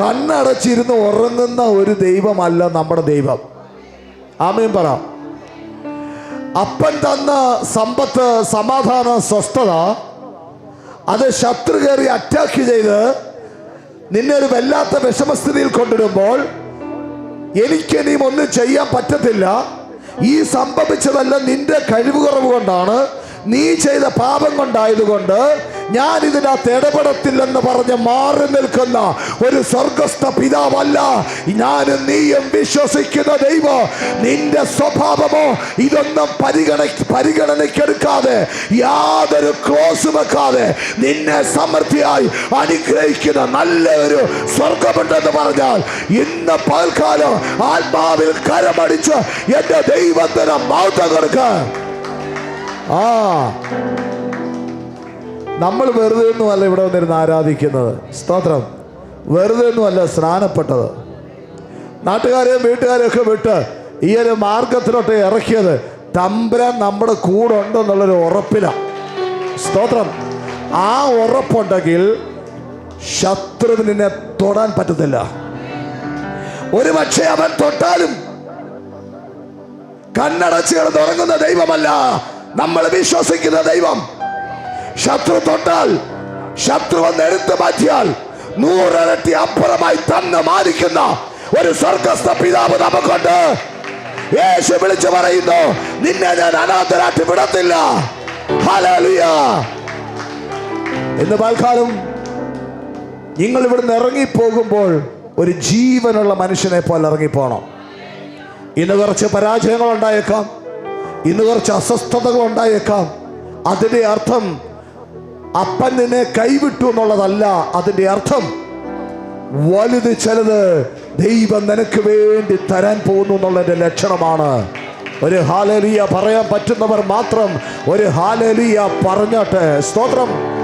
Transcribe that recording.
കണ്ണടച്ചിരുന്ന് ഉറങ്ങുന്ന ഒരു ദൈവമല്ല നമ്മുടെ ദൈവം. ആമയും പറ. അപ്പൻ തന്ന സമ്പത്ത് സമാധാന സ്വസ്ഥത അത് ശത്രു കയറി അറ്റാക്ക് ചെയ്ത് നിന്നെ ഒരു വല്ലാത്ത വിഷമസ്ഥിതിയിൽ കൊണ്ടിടുമ്പോൾ എനിക്കിനിയും ഒന്നും ചെയ്യാൻ പറ്റത്തില്ല. ഈ സംഭവിച്ചതല്ല നിന്റെ കഴിവ് കുറവ് കൊണ്ടാണ്. നീ ചെയ്ത പാപം കൊണ്ടായതുകൊണ്ട് ഞാൻ ഇതിനകത്ത് ഇടപെടത്തില്ലെന്ന് പറഞ്ഞ് മാറി നിൽക്കുന്ന ഒരു സ്വർഗസ്ഥ പിതാവല്ല. ഞാനും നീയും വിശ്വസിക്കുന്ന ദൈവം. നിന്റെ സ്വഭാവമോ ഇതൊന്നും പരിഗണ പരിഗണനയ്ക്കെടുക്കാതെ യാതൊരു ക്ലോസ് വെക്കാതെ നിന്നെ സമൃദ്ധിയായി അനുഗ്രഹിക്കുന്ന നല്ല ഒരു സ്വർഗമുണ്ടെന്ന് പറഞ്ഞാൽ ഇന്ന് പകൽക്കാലം ആത്മാവിൽ കരമടിച്ച് എന്റെ ദൈവത്തിന് മൗത്തം കൊടുക്ക ആ. നമ്മൾ വെറുതെ ഒന്നുമല്ല ഇവിടെ വന്നിരുന്ന് ആരാധിക്കുന്നത്. സ്തോത്രം. വെറുതെ ഒന്നുമല്ല സ്നാനപ്പെട്ടത്. നാട്ടുകാരെയും വീട്ടുകാരെയും ഒക്കെ വിട്ട് ഈ ഒരു മാർഗത്തിലോട്ട് ഇറക്കിയത് തമ്പുരാൻ നമ്മുടെ കൂടെ ഉണ്ടെന്നുള്ളൊരു ഉറപ്പിലാണ് സ്തോത്രം. ആ ഉറപ്പുണ്ടെങ്കിൽ ശത്രുവിനെ തൊടാൻ പറ്റത്തില്ല. ഒരു പക്ഷേ അവൻ തൊട്ടാലും കണ്ണടച്ച് തുറങ്ങുന്ന ദൈവമല്ല. നമ്മൾ വിശ്വസിക്കുന്ന ദൈവം. ശത്രു തൊട്ടാൽ ശത്രു വന്ന് എടുത്തു മാറ്റിയാൽ നൂറിരട്ടി അപ്പുറമായി തന്നെ മാനിക്കുന്ന ഒരു സ്വർഗസ്ഥ പിതാവ് നമുക്കുണ്ട്. യേശു വിളിച്ചു പറയുന്നു നിന്നെ ഞാൻ അനാഥരാട്ടി വിടത്തില്ല. ഇന്ന് പാൽക്കാലം നിങ്ങൾ ഇവിടുന്ന് ഇറങ്ങിപ്പോകുമ്പോൾ ഒരു ജീവനുള്ള മനുഷ്യനെ പോലെ ഇറങ്ങിപ്പോണം. ഇന്ന് കുറച്ച് പരാജയങ്ങൾ ഉണ്ടായേക്കാം ഇന്ന് കുറച്ച് അസ്വസ്ഥതകൾ ഉണ്ടായേക്കാം. അതിന്റെ അർത്ഥം അപ്പൻ നിന്നെ കൈവിട്ടു എന്നുള്ളതല്ല. അതിന്റെ അർത്ഥം വലുത് ചിലത് ദൈവം നിനക്ക് വേണ്ടി തരാൻ പോകുന്നു എന്നുള്ളതിന്റെ ലക്ഷണമാണ്. ഒരു ഹാലലിയ പറയാൻ പറ്റുന്നവർ മാത്രം ഒരു ഹാലലിയ പറഞ്ഞോട്ടെ. സ്തോത്രം.